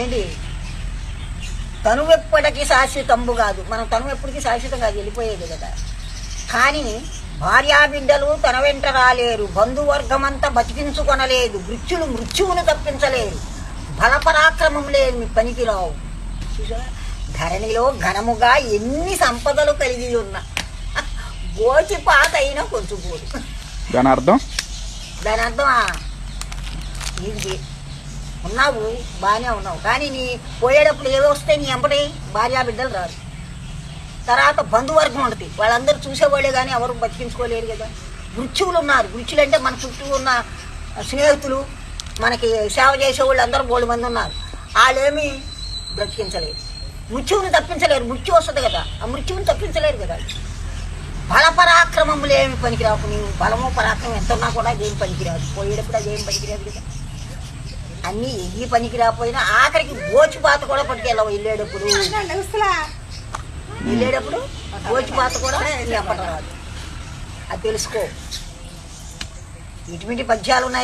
ఏంటి? తను ఎప్పటికీ శాశ్వతంబు కాదు. మనం తను ఎప్పటికీ శాశ్వతం కాదు వెళ్ళిపోయేది కదా. కానీ భార్యా బిడ్డలు తన వెంట రాలేరు బంధువర్గమంతా బతికించుకొనలేదు మృత్యులు మృత్యువును తప్పించలేరు బలపరాక్రమం లేదు మీ పనికి రావు ధరణిలో ఘనముగా ఎన్ని సంపదలు కలిగి ఉన్నా. గోచి పాత అయినా కొంచెం పోదు దాని అర్థం దాని అర్థం ఇది ఉన్నావు బాగానే ఉన్నావు. కానీ నీ పోయేటప్పుడు ఏవి వస్తే నీ ఎంబడి భార్యా బిడ్డలు రారు. తర్వాత బంధువర్గం ఉంటుంది. వాళ్ళందరూ చూసేవాళ్ళే కానీ ఎవరు బతికించుకోలేరు కదా. మృత్యువులు ఉన్నారు మృత్యులు అంటే మన చుట్టూ ఉన్న స్నేహితులు మనకి సేవ చేసే వాళ్ళు అందరూ బోళ్ళు మంది ఉన్నారు. వాళ్ళేమి బ్రతికించలేరు మృత్యువుని తప్పించలేరు. మృత్యు వస్తుంది కదా. ఆ మృత్యువుని తప్పించలేరు కదా. బల పరాక్రమములు ఏమి పనికిరావు నీవు. బలము పరాక్రమం ఎంత ఉన్నా కూడా అదేం పనికిరాదు. పోయేటప్పుడు అదేం పనికిరాదు కదా. అన్నీ ఎన్ని పనికి రాకపోయినా ఆఖరికి గోచిపాత కూడా పట్టుకెళ్ళవు వెళ్ళేటప్పుడు. వెళ్ళేటప్పుడు గోచిపాత కూడా నీ అప్పట రాదు అది తెలుసుకో. ఇటువంటి పద్యాలు ఉన్నాయి.